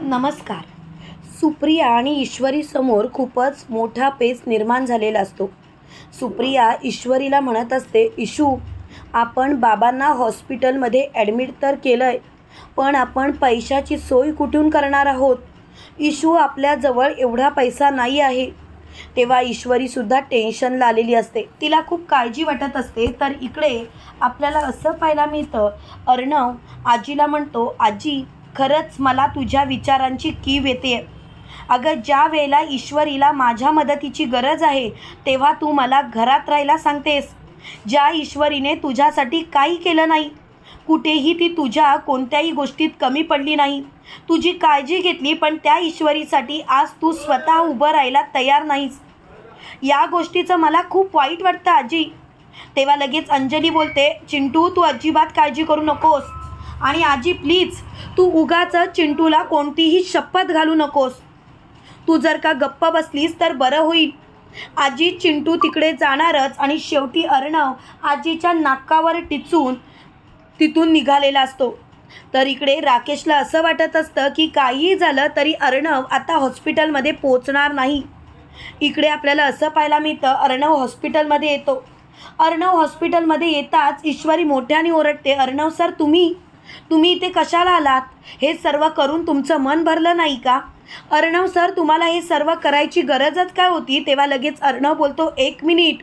नमस्कार. सुप्रिया आणि ईश्वरी समोर खूपच मोठा पेच निर्माण झालेला असतो. सुप्रिया ईश्वरीला म्हणत असते इशू आपण बाबांना हॉस्पिटलमध्ये ॲडमिट तर केलं आहे पण आपण पैशाची सोय कुठून करणार आहोत? इशू आपल्याजवळ एवढा पैसा नाही आहे. तेव्हा ईश्वरीसुद्धा टेन्शनला आलेली असते. तिला खूप काळजी वाटत असते तर इकडे आपल्याला असं पाहायला मिळतं. अर्णव आजीला म्हणतो आजी खरंच मला तुझ्या विचारांची कीव येते. अगं ज्या वेळेला ईश्वरीला माझ्या मदतीची गरज आहे तेव्हा तू मला घरात राहायला सांगतेस. ज्या ईश्वरीने तुझ्यासाठी काही केलं नाही कुठेही ती तुझ्या कोणत्याही गोष्टीत कमी पडली नाही. तुझी काळजी घेतली पण त्या ईश्वरीसाठी आज तू स्वतः उभं राहायला तयार नाहीस. या गोष्टीचं मला खूप वाईट वाटतं आजी. तेव्हा लगेच अंजली बोलते चिंटू तू अजिबात काळजी करू नकोस. आणि आजी प्लीज तू उगाच चिंटूला कोणतीही शपथ घालू नकोस. तू जर का गप्प बसलीस तर बरं होईल. आजी चिंटू तिकडे जाणारच आणि शेवटी अर्णव आजीच्या नाकावर टिचून तिथून निघालेला असतो. तर इकडे राकेशला असं वाटत असतं की काहीही झालं तरी अर्णव आता हॉस्पिटलमध्ये पोचणार नाही. इकडे आपल्याला असं पाहायला मिळतं अर्णव हॉस्पिटलमध्ये येतो. अर्णव हॉस्पिटलमध्ये येताच ईश्वरी मोठ्याने ओरडते अर्णव सर तुम्ही तुम्ही इथे कशाला आलात? हे सर्व करून तुमचं मन भरलं नाही का? अर्णव सर तुम्हाला हे सर्व करायची गरजच काय होती? तेव्हा लगेच अर्णव बोलतो एक मिनिट.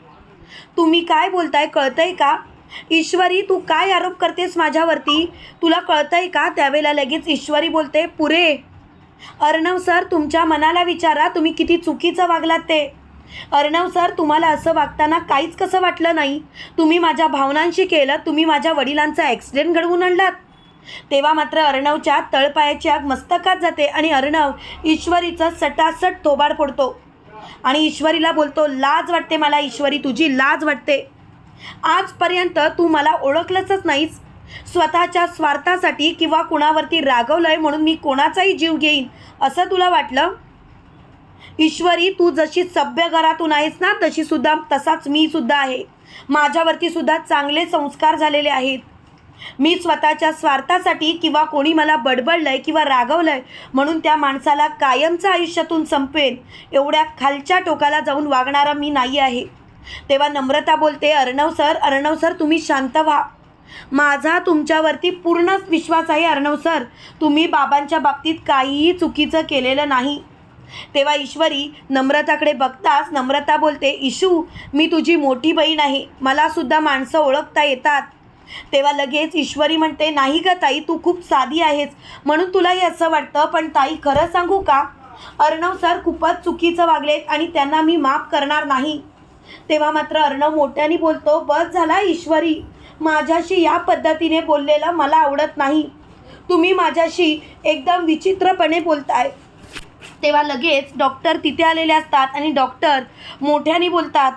तुम्ही काय बोलताय कळतंय का? ईश्वरी तू काय आरोप करतेस माझ्यावरती? तुला कळतंय का? त्यावेळेला लगेच ईश्वरी बोलते पुरे. अर्णव सर तुमच्या मनाला विचारा तुम्ही किती चुकीचं वागलात ते. अर्णव सर तुम्हाला असं वागताना काहीच कसं वाटलं नाही? तुम्ही माझ्या भावनांशी केलं तुम्ही माझ्या वडिलांचा ॲक्सिडेंट घडवून आणलात. तेव्हा मात्र अर्णवच्या तळपायाची आग मस्तकात जाते आणि अर्णव ईश्वरीचं सटासट थोबाड फोडतो. आणि ईश्वरीला बोलतो लाज वाटते मला ईश्वरी तुझी लाज वाटते. आजपर्यंत तू मला ओळखलंच नाहीस. स्वतःच्या स्वार्थासाठी किंवा कुणावरती रागवलंय म्हणून मी कोणाचाही जीव घेईन असं तुला वाटलं? ईश्वरी तू जशी सभ्य घरातून आहेस ना तशी सुद्धा तसाच मी सुद्धा आहे. माझ्यावरती सुद्धा चांगले संस्कार झालेले आहेत. मी स्वतःच्या स्वार्थासाठी किंवा कोणी मला बडबडलंय किंवा रागवलंय म्हणून त्या माणसाला कायमचं आयुष्यातून संपेन एवढ्या खालच्या टोकाला जाऊन वागणारा मी नाही आहे. तेव्हा नम्रता बोलते अर्णव सर अर्णव सर तुम्ही शांत व्हा. माझा तुमच्यावरती पूर्ण विश्वास आहे अर्णव सर. तुम्ही बाबांच्या बाबतीत काहीही चुकीचं केलेलं नाही. तेव्हा ईश्वरी नम्रताकडे बघताच नम्रता बोलते इशू मी तुझी मोठी बहीण आहे. मलासुद्धा माणसं ओळखता येतात. तेव्हा लगेच ईश्वरी म्हणते नाही ग ताई तू खूप साधी आहेस. म्हणून तुलाही असं वाटतं पण ताई खरं सांगू का? अर्णव सर खूपच चुकीचं वागलेत आणि त्यांना मी माफ करणार नाही. तेव्हा मात्र अर्णव मोठ्याने बोलतो बस झाला ईश्वरी. माझ्याशी या पद्धतीने बोललेलं मला आवडत नाही. तुम्ही माझ्याशी एकदम विचित्रपणे बोलताय. तेव्हा लगेच डॉक्टर तिथे आलेले असतात आणि डॉक्टर मोठ्याने बोलतात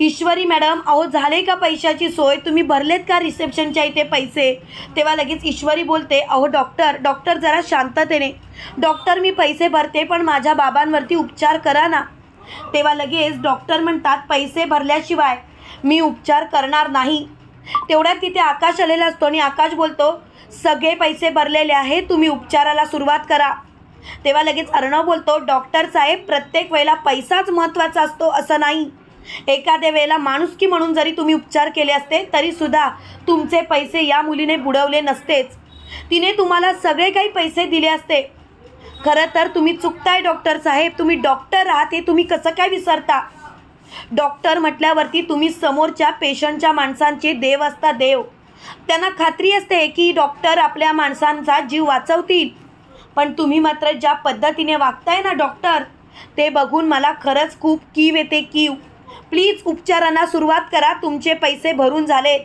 ईश्वरी मॅडम अहो झाले का पैशाची सोय? तुम्ही भरलेत का रिसेप्शनच्या इथे पैसे? तेव्हा लगेच ईश्वरी बोलते अहो डॉक्टर डॉक्टर जरा शांततेने. डॉक्टर मी पैसे भरते पण माझ्या बाबांवरती उपचार करा ना. तेव्हा लगेच डॉक्टर म्हणतात पैसे भरल्याशिवाय मी उपचार करणार नाही. तेवढ्यात तिथे आकाश आलेला असतो आणि आकाश बोलतो सगळे पैसे भरलेले आहे तुम्ही उपचाराला सुरुवात करा. तेव्हा लगेच अर्णव बोलतो डॉक्टर साहेब प्रत्येक वेळेला पैसाच महत्त्वाचा असतो असं नाही. एखाद्या वेळेला माणुसकी म्हणून जरी तुम्ही उपचार केले असते तरीसुद्धा तुमचे पैसे या मुलीने बुडवले नसतेच. तिने तुम्हाला सगळे काही पैसे दिले असते. खरं तर तुम्ही चुकताय डॉक्टर साहेब. तुम्ही डॉक्टर आहात हे तुम्ही कसं काय विसरता? डॉक्टर म्हटल्यावरती तुम्ही समोरच्या पेशंटच्या माणसांचे देव असता देव. त्यांना खात्री असते की डॉक्टर आपल्या माणसांचा जीव वाचवतील. पण तुम्ही मात्र ज्या पद्धतीने वागताय ना डॉक्टर ते बघून मला खरंच खूप कीव येते कीव. प्लीज उपचारांना सुरुवात करा तुमचे पैसे भरून झाले.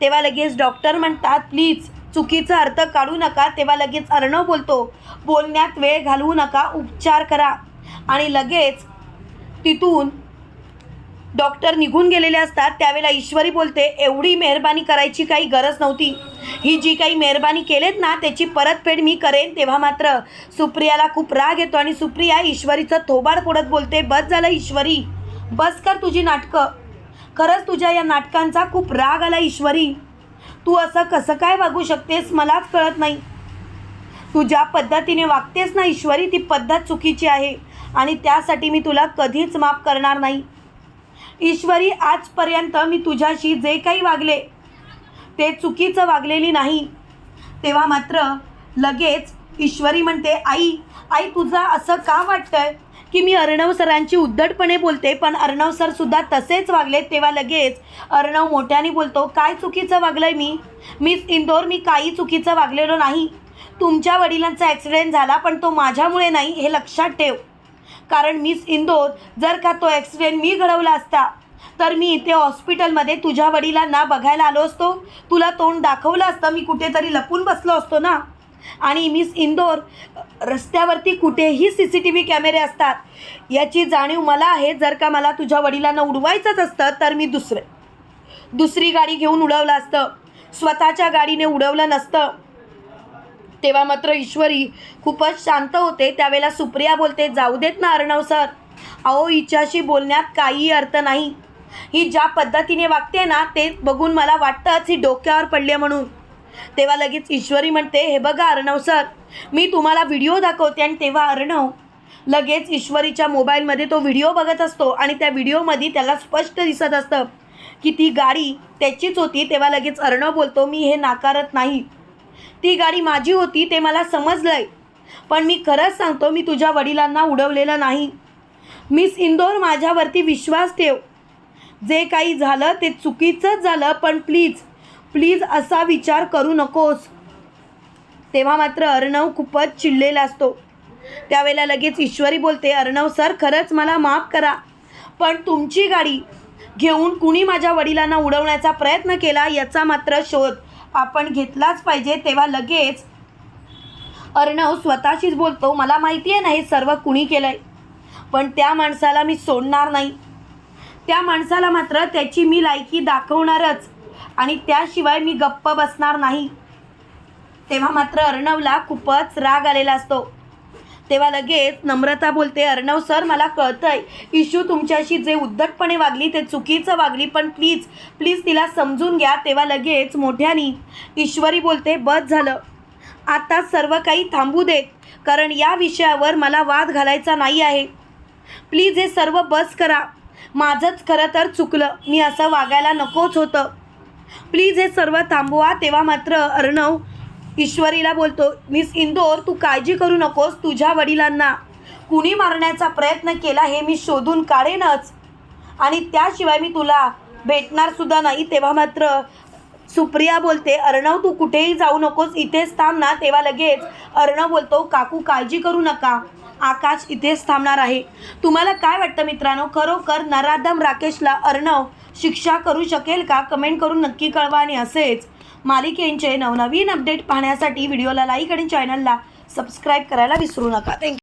तेव्हा लगेच डॉक्टर म्हणतात प्लीज चुकीचा अर्थ काढू नका. तेव्हा लगेच अर्णव बोलतो बोलण्यात वेळ घालवू नका उपचार करा. आणि लगेच तिथून डॉक्टर निघून गेलेले असतात. त्यावेळेला ईश्वरी बोलते एवढी मेहरबानी करायची काही गरज नव्हती. ही जी काही मेहरबानी केलेत ना त्याची परतफेड मी करेन. तेव्हा मात्र सुप्रियाला खूप राग येतो आणि सुप्रिया ईश्वरीचं थोबाड फोडत बोलते बस झालं ईश्वरी. बस कर तुझी नाटकं. खरंच तुझ्या या नाटकांचा खूप राग आला ईश्वरी. तू असं कसं काय वागू शकतेस मलाच कळत नाही. तू ज्या पद्धतीने वागतेस ना ईश्वरी ती पद्धत चुकीची आहे आणि त्यासाठी मी तुला कधीच माफ करणार नाही. ईश्वरी आजपर्यंत मी तुझ्याशी जे काही वागले ते चुकीचं वागलेली नाही. तेव्हा मात्र लगेच ईश्वरी म्हणते आई आई तुझं असं का वाटतंय? की मी अर्णव सरांची उद्धटपणे बोलते पण अर्णव सर सुद्धा तसेच वागले तेव्हा लगेच अर्णव मोठ्याने बोलतो काय चुकीचं वागलंय मी? मिस इंदोर मी काही चुकीचं वागलेलो नाही. तुमच्या वडिलांचा ॲक्सिडेंट झाला पण तो माझ्यामुळे नाही हे लक्षात ठेव. कारण मिस इंदोर जर का तो ॲक्सिडेंट मी घडवला असता तर मी इथे हॉस्पिटलमध्ये तुझ्या वडिलांना बघायला आलो असतो. तुला तोंड दाखवलं असतं मी कुठेतरी लपून बसलो असतो ना? आणि मिस इंदोर रस्त्यावरती कुठेही सी सी टी व्ही कॅमेरे असतात. याची जाणीव मला आहे जर का मला तुझ्या वडिलांना उडवायचंच असतं तर मी दुसरे दुसरी गाडी घेऊन उडवलं असतं. स्वतःच्या गाडीने उडवलं नसतं. तेव्हा मात्र ईश्वरी खूपच शांत होते. त्यावेळेला सुप्रिया बोलते जाऊ देत ना अर्णव सर. अहो हिच्याशी बोलण्यात काही अर्थ नाही. ही ज्या पद्धतीने वागते ना ते बघून मला वाटतंच ही डोक्यावर पडले म्हणून. तेव्हा लगेच ईश्वरी म्हणते हे बघा अर्णव सर मी तुम्हाला व्हिडिओ दाखवते. आणि तेव्हा अर्णव लगेच ईश्वरीच्या मोबाईलमध्ये तो व्हिडिओ बघत असतो आणि त्या व्हिडिओमध्ये त्याला स्पष्ट दिसत असतं की ती गाडी त्याचीच होती. तेव्हा लगेच अर्णव बोलतो मी हे नाकारत नाही. ती गाडी माझी होती ते मला समजलंय. पण मी खरंच सांगतो मी तुझ्या वडिलांना उडवलेलं नाही. मिस इंदोर माझ्यावरती विश्वास ठेव. जे काही झालं ते चुकीचंच झालं पण प्लीज प्लीज असा विचार करू नकोस. तेव्हा मात्र अर्णव खूपच चिडलेला असतो. त्यावेळेला लगेच ईश्वरी बोलते अर्णव सर खरंच मला माफ करा पण तुमची गाडी घेऊन कुणी माझ्या वडिलांना उडवण्याचा प्रयत्न केला याचा मात्र शोध आपण घेतलाच पाहिजे. तेव्हा लगेच अर्णव स्वतःशीच बोलतो मला माहिती आहे ना हे सर्व कुणी केलं आहे पण त्या माणसाला मी सोडणार नाही. त्या माणसाला मात्र त्याची मी लायकी दाखवणारच. आणि त्याशिवाय मी गप्प बसणार नाही. तेव्हा मात्र अर्णवला खूपच राग आलेला असतो. तेव्हा लगेच नम्रता बोलते अर्णव सर मला कळतंय. इशू तुमच्याशी जे उद्धटपणे वागली ते चुकीचं वागली पण प्लीज प्लीज तिला समजून घ्या. तेव्हा लगेच मोठ्यानी ईश्वरी बोलते बस झालं. आता सर्व काही थांबू देत कारण या विषयावर मला वाद घालायचा नाही आहे. प्लीज हे सर्व बस करा. माझंच खरं तर चुकलं. मी असं वागायला नकोच होतं. प्लीज हे सर्व थांबवा. तेव्हा मात्र अर्णव ईश्वरीला बोलतो मिस इंदोर तू काळजी करू नकोस तुझ्या वडिलांना कुणी मारण्याचा प्रयत्न केला हे मी शोधून काढेनच. आणि त्याशिवाय मी तुला भेटणार सुद्धा नाही. तेव्हा मात्र सुप्रिया बोलते अर्णव तू कुठेही जाऊ नकोस इथेच थांब ना. तेव्हा लगेच अर्णव बोलतो काकू काळजी करू नका. आकाश इथेच थांबणार आहे. तुम्हाला काय वाटतं मित्रांनो? खरोखर नराधम राकेशला अर्णव शिक्षा करू शकेल का? कमेंट करून नक्की कळवा आणि असेच. मालिकेंचे नवनवीन अपडेट पाहण्यासाठी व्हिडिओला लाईक आणि चॅनलला सबस्क्राईब करायला विसरू नका. थँक्यू